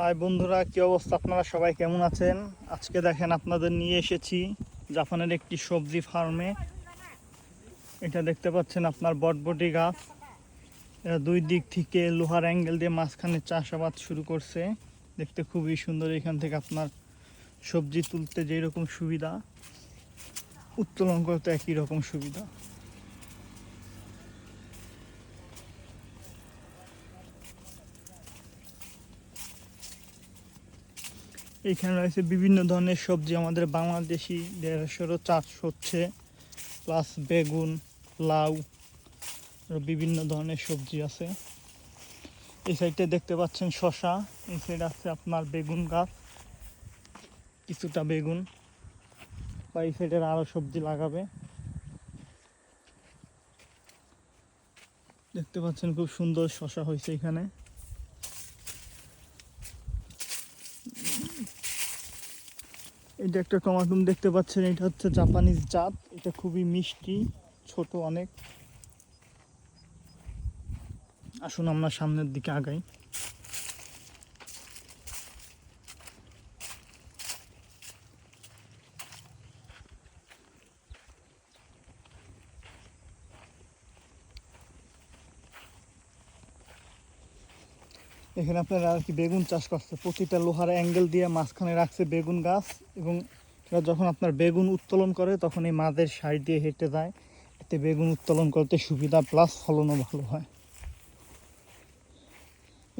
High বন্ধুরা, কি অবস্থা আপনারা সবাই? কেমন আছেন? আজকে দেখেন আপনাদের নিয়ে এসেছি জাপানের একটি সবজি ফার্মে। এটা দেখতে পাচ্ছেন আপনার বটবটি গাছ। এরা দুই দিক থেকে লোহার অ্যাঙ্গেল দিয়ে মাঝখানে চাষাবাদ শুরু করছে। দেখতে খুবই সুন্দর এখান থেকে আপনার সবজি তুলতে যেই রকম সুবিধা, উত্তোলন করতে একই রকম সুবিধা। এখানে রয়েছে বিভিন্ন ধরনের সবজি আমাদের বাংলাদেশি দেড়শোরও চাষ হচ্ছে প্লাস বেগুন, লাউ বিভিন্ন ধরনের সবজি আছে। এই সাইডে দেখতে পাচ্ছেন শশা এই সাইড আছে আপনার বেগুন গাছ, কিছুটা বেগুন, বা এই সাইডের আরও সবজি লাগাবে। দেখতে পাচ্ছেন খুব সুন্দর শশা হয়েছে এখানে। এটা একটা টমাটুম দেখতে পাচ্ছেন, এটা হচ্ছে জাপানিজ জাত, এটা খুবই মিষ্টি, ছোট অনেক। আসুন আমরা সামনের দিকে আগাই। এখানে আপনারা আর কি বেগুন চাষ করছে। প্রতিটা লোহার অ্যাঙ্গেল দিয়ে মাঝখানে রাখছে বেগুন গাছ এবং এরা যখন আপনার বেগুন উত্তোলন করে, তখন এই মাদের সাইড দিয়ে হেঁটে যায়। এতে বেগুন উত্তোলন করতে সুবিধা প্লাস ফলনও ভালো হয়।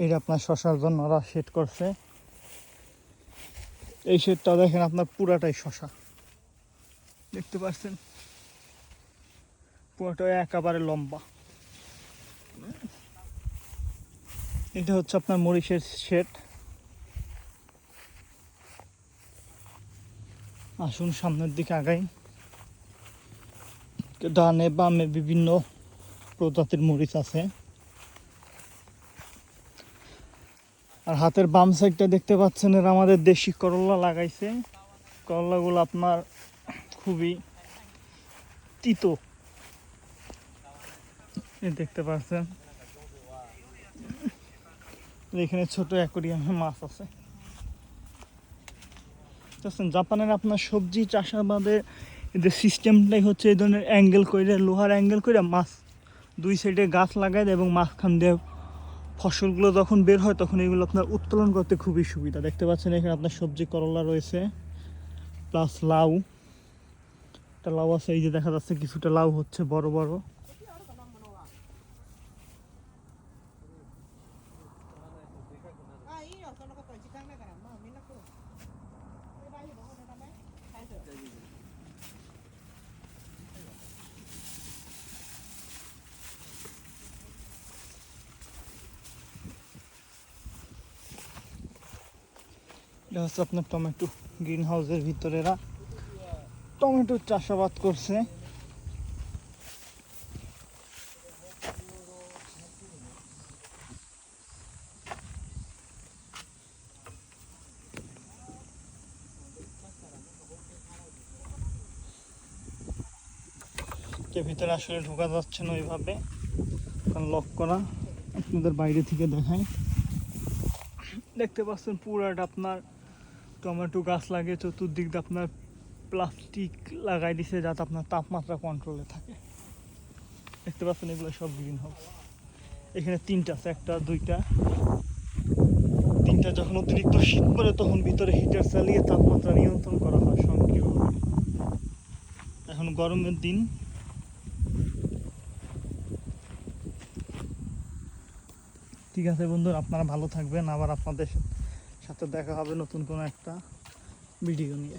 এটা আপনার শশার জন্য ওরা সেট করছে। এই শেডটা দেখেন আপনার পুরাটাই শশা দেখতে পাচ্ছেন? পুরোটাই একেবারে লম্বা। এটা হচ্ছে আপনার মরিচের শেড। আসুন সামনের দিকে আগাই। ডানে বামে বিভিন্ন প্রজাতির মরিচ আছে। আর হাতের বাম সাইডটা দেখতে পাচ্ছেন, এরা আমাদের দেশি করলা লাগাইছে। করলাগুলো আপনার খুবই তিতো। দেখতে পাচ্ছেন। এখানে ছোট অ্যাকোরিয়ামে মাছ আছে। জাপানের আপনার সবজি চাষাবাদের যে সিস্টেমটাই হচ্ছে এই ধরনের অ্যাঙ্গেল করে লোহার অ্যাঙ্গেল করে মাছ দুই সাইডে গাছ লাগায় দেয় এবং মাঝখান দিয়ে ফসলগুলো যখন বের হয় তখন এগুলো আপনার উত্তোলন করতে খুবই সুবিধা। দেখতে পাচ্ছেন এখানে আপনার সবজি করলা রয়েছে প্লাস লাউ। একটা লাউ আছে, এই যে দেখা যাচ্ছে কিছুটা লাউ হচ্ছে বড় বড়। এটা হচ্ছে আপনার টমেটো গ্রিন হাউসের ভিতরে এরা টমেটো চাষাবাদ করছে। এর ভিতরে আসলে ঢোকা যাচ্ছে না ওইভাবে। লক করা আপনাদের বাইরে থেকে দেখায়। দেখতে পাচ্ছেন পুরাটা আপনার টমেটো গাছ লাগে চতুর্দিক দিয়ে আপনার প্লাস্টিক লাগাই দিছে যাতে আপনার তাপমাত্রা কন্ট্রোলে থাকে। দেখতে পাচ্ছেন এগুলো সব গ্রিন হাউস এখানে তিনটা আছে, একটা, দুইটা। তিনটা যখন অতিরিক্ত শীত পড়ে তখন ভিতরে হিটার চালিয়ে তাপমাত্রা নিয়ন্ত্রণ করা হয় স্বয়ংক্রিয়ভাবে। এখন গরমের দিন। ঠিক আছে বন্ধুরা, আপনারা ভালো থাকবেন। আবার আপনাদের সাথে দেখা হবে নতুন কোনো একটা ভিডিও নিয়ে।